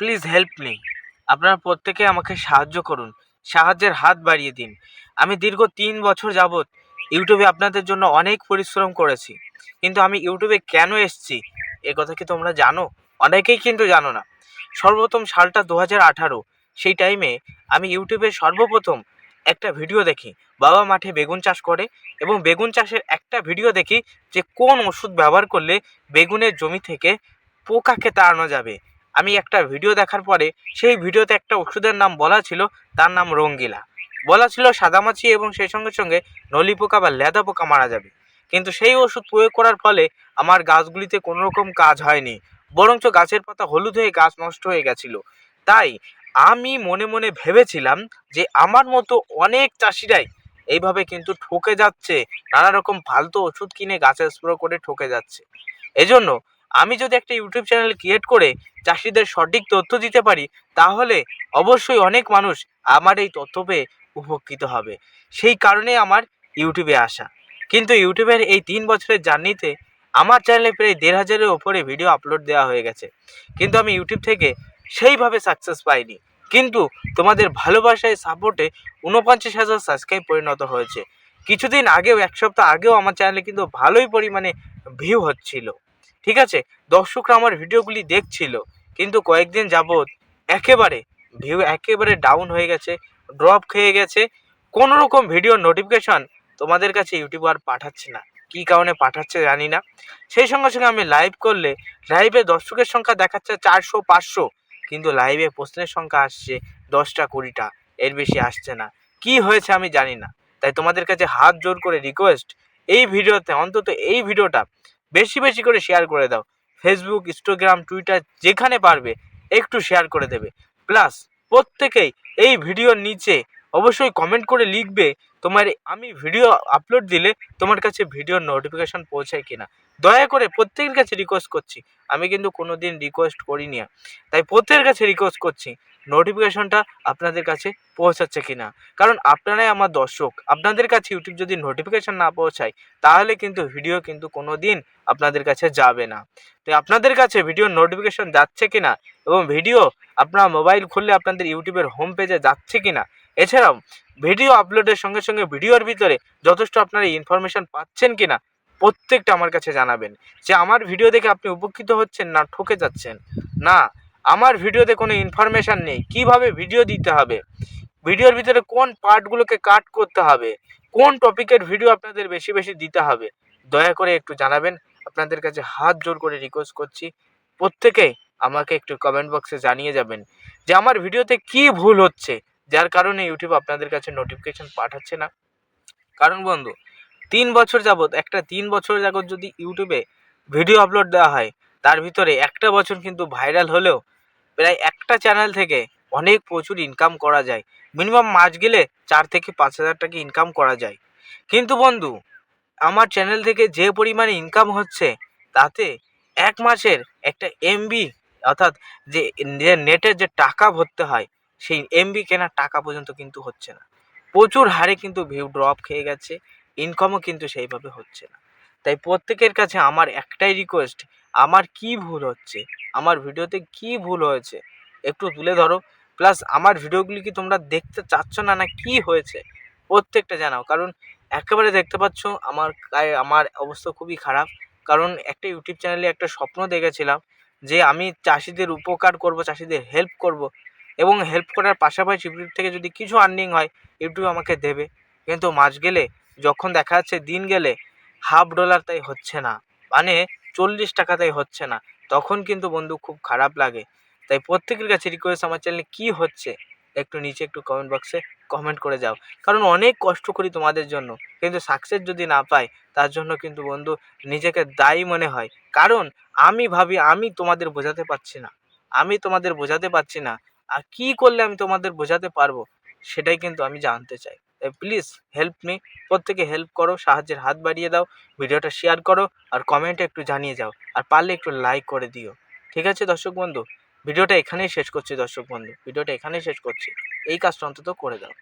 Please help me আপনারা প্রত্যেকে আমাকে সাহায্য করুন। সাহায্যের হাত বাড়িয়ে দিন। আমি দীর্ঘ তিন বছর যাবৎ ইউটিউবে আপনাদের জন্য অনেক পরিশ্রম করেছি। কিন্তু আমি ইউটিউবে কেন এসেছি? এ কথা কি তোমরা জানো? অনেকেই কিন্তু জানো না। সর্বপ্রথম সালটা দু আঠারো। সেই টাইমে আমি ইউটিউবে সর্বপ্রথম একটা ভিডিও দেখি। বাবা মাঠে বেগুন চাষ করে এবং বেগুন চাষের একটা ভিডিও দেখি যে কোন ওষুধ ব্যবহার করলে বেগুনের জমি থেকে পোকাকে তাড়ানো যাবে। আমি একটা ভিডিও দেখার পরে সেই ভিডিওতে একটা ওষুধের নাম বলা ছিল, তার নাম রঙ্গিলা। বলা ছিল সাদামাছি এবং সেই সঙ্গে সঙ্গে নলি পোকা বা লেদা পোকা মারা যাবে। কিন্তু সেই ওষুধ প্রয়োগ করার ফলে আমার গাছগুলিতে কোনো রকম কাজ হয়নি, বরঞ্চ গাছের পাতা হলুদ হয়ে গাছ নষ্ট হয়ে গেছিল। তাই আমি মনে মনে ভেবেছিলাম যে আমার মতো অনেক চাষিরাই এইভাবে কিন্তু ঠকে যাচ্ছে, নানা রকম ফালতু ওষুধ কিনে গাছে স্প্রে করে ঠকে যাচ্ছে। এজন্য আমি যদি একটা ইউটিউব চ্যানেল ক্রিয়েট করে চাষিদের সঠিক তথ্য দিতে পারি, তাহলে অবশ্যই অনেক মানুষ আমার এই তথ্য পেয়ে উপকৃত হবে। সেই কারণে আমার ইউটিউবে আসা। কিন্তু ইউটিউবের এই তিন বছরের জার্নিতে আমার চ্যানেলে প্রায় দেড় হাজারের ওপরে ভিডিও আপলোড দেওয়া হয়ে গেছে। কিন্তু আমি ইউটিউব থেকে সেইভাবে সাকসেস পাইনি। কিন্তু তোমাদের ভালোবাসায় সাপোর্টে ঊনপঞ্চাশ হাজার সাবস্ক্রাইব পরিণত হয়েছে। কিছুদিন আগেও, এক সপ্তাহ আগেও আমার চ্যানেলে কিন্তু ভালোই পরিমাণে ভিউ হচ্ছিল। ঠিক আছে? দর্শকরা আমার ভিডিওগুলি দেখছিল, কিন্তু কয়েকদিন যাবৎ একেবারে ভিউ একেবারে ডাউন হয়ে গেছে ড্রপ খেয়ে গেছে। কোনো রকম ভিডিও নোটিফিকেশন তোমাদের কাছে ইউটিউব আর পাঠাচ্ছে না। কী কারণে পাঠাচ্ছে জানি না। সেই সঙ্গে সঙ্গে আমি লাইভ করলে লাইভে দর্শকের সংখ্যা দেখাচ্ছে চারশো, পাঁচশো, কিন্তু লাইভে প্রশ্নের সংখ্যা আসছে দশটা, কুড়িটা, এর বেশি আসছে না। কি হয়েছে আমি জানি না। তাই তোমাদের কাছে হাত জোর করে রিকোয়েস্ট এই ভিডিওতে, অন্তত এই ভিডিওটা বেশি বেশি করে শেয়ার করে দাও। ফেসবুক ইনস্টাগ্রাম টুইটার যেখানে পারবে, একটু শেয়ার করে দেবে। প্লাস প্রত্যেকেই এই ভিডিওর নিচে অবশ্যই কমেন্ট করে লিখবে তোমার আমি ভিডিও আপলোড দিলে তোমার কাছে ভিডিওর নোটিফিকেশান পৌঁছায় কিনা। দয়া করে প্রত্যেকের কাছে রিকোয়েস্ট করছি। আমি কিন্তু কোনো দিন রিকোয়েস্ট করিনি। তাই প্রত্যেকের কাছে রিকোয়েস্ট করছি নোটিফিকেশনটা আপনাদের কাছে পৌঁছাচ্ছে কিনা। কারণ আপনারাই আমার দর্শক। আপনাদের কাছে ইউটিউব যদি নোটিফিকেশান না পৌঁছায়, তাহলে কিন্তু ভিডিও কিন্তু কোনো দিন আপনাদের কাছে যাবে না। তো আপনাদের কাছে ভিডিওর নোটিফিকেশন যাচ্ছে কিনা এবং ভিডিও আপনার মোবাইল খুললে আপনাদের ইউটিউবের হোম পেজে যাচ্ছে কিনা এছাড়াও ভিডিও আপলোডের সঙ্গে সঙ্গে ভিডিওর ভিতরে যথেষ্ট আপনারা ইনফরমেশন পাচ্ছেন কি না প্রত্যেকটা আমার কাছে জানাবেন। যে আমার ভিডিও দেখে আপনি উপকৃত হচ্ছেন না ঠকে যাচ্ছেন? না, আমার ভিডিওতে কোনো ইনফরমেশান নেই। কীভাবে ভিডিও দিতে হবে? ভিডিওর ভিতরে কোন পার্টগুলোকে কাট করতে হবে? কোন টপিকের ভিডিও আপনাদের বেশি বেশি দিতে হবে? দয়া করে একটু জানাবেন। আপনাদের কাছে হাত জোর করে রিকোয়েস্ট করছি। প্রত্যেকেই আমাকে একটু কমেন্ট বক্সে জানিয়ে যাবেন যে আমার ভিডিওতে কি ভুল হচ্ছে? যার কারণে ইউটিউব আপনাদের কাছে নোটিফিকেশন পাঠাচ্ছে না। কারণ বন্ধু, তিন বছর যাবৎ, একটা তিন বছর যাবৎ যদি ইউটিউবে ভিডিও আপলোড দেওয়া হয়, তার ভিতরে একটা বছর কিন্তু ভাইরাল হলেও প্রায় একটা চ্যানেল থেকে অনেক প্রচুর ইনকাম করা যায়। মিনিমাম মাস গেলে চার থেকে পাঁচ হাজার টাকা ইনকাম করা যায়। কিন্তু বন্ধু, আমার চ্যানেল থেকে যে পরিমাণে ইনকাম হচ্ছে, তাতে এক মাসের একটা এমবি অর্থাৎ যে নেটের যে টাকা ভরতে হয় সেই এমবি কেনার টাকা পর্যন্ত কিন্তু হচ্ছে না। প্রচুর হারে কিন্তু ভিউ ড্রপ খেয়ে গেছে ইনকামও কিন্তু সেইভাবে হচ্ছে না। তাই প্রত্যেকের কাছে আমার একটাই রিকোয়েস্ট আমার কি ভুল হচ্ছে? আমার ভিডিওতে কি ভুল হয়েছে? একটু তুলে ধরো। প্লাস আমার ভিডিওগুলি কি তোমরা দেখতে চাচ্ছ না না কি হয়েছে? প্রত্যেকটা জানাও। কারণ একেবারে দেখতে পাচ্ছ, আমার আমার অবস্থা খুবই খারাপ। কারণ একটা ইউটিউব চ্যানেলে একটা স্বপ্ন দেখেছিলাম যে আমি চাষিদের উপকার করব, চাষিদের হেল্প করব। এবং হেল্প করার পাশাপাশি ইউটিউব থেকে যদি কিছু আর্নিং হয়, ইউটিউব আমাকে দেবে। কিন্তু মাস গেলে, যখন দেখা যাচ্ছে দিন গেলে হাফ ডলার তাই হচ্ছে না। মানে চল্লিশ টাকা তাই হচ্ছে না। তখন কিন্তু বন্ধু খুব খারাপ লাগে। তাই প্রত্যেকের কাছে রিকোয়েস্ট আমার চ্যানেলে কী হচ্ছে, একটু নিচে একটু কমেন্ট বক্সে কমেন্ট করে যাও। কারণ অনেক কষ্ট করি তোমাদের জন্য। কিন্তু সাকসেস যদি না পাই, তার জন্য কিন্তু বন্ধু নিজেকে দায়ী মনে হয়। কারণ আমি ভাবি, আমি তোমাদের বোঝাতে পারছি না। আমি তোমাদের বোঝাতে পারছি না আর কি করলে আমি তোমাদের বোঝাতে পারব সেটাই কিন্তু আমি জানতে চাই। প্লিজ হেল্প মি প্রত্যেকে হেল্প করো, সাহায্যের হাত বাড়িয়ে দাও, ভিডিওটা শেয়ার করো আর কমেন্টে একটু জানিয়ে যাও আর পারলে একটু লাইক করে দিও। ঠিক আছে দর্শক বন্ধু? ভিডিওটা এখানেই শেষ করছি দর্শক বন্ধু। ভিডিওটা এখানেই শেষ করছি। এই কাজটা অন্তত করে দাও।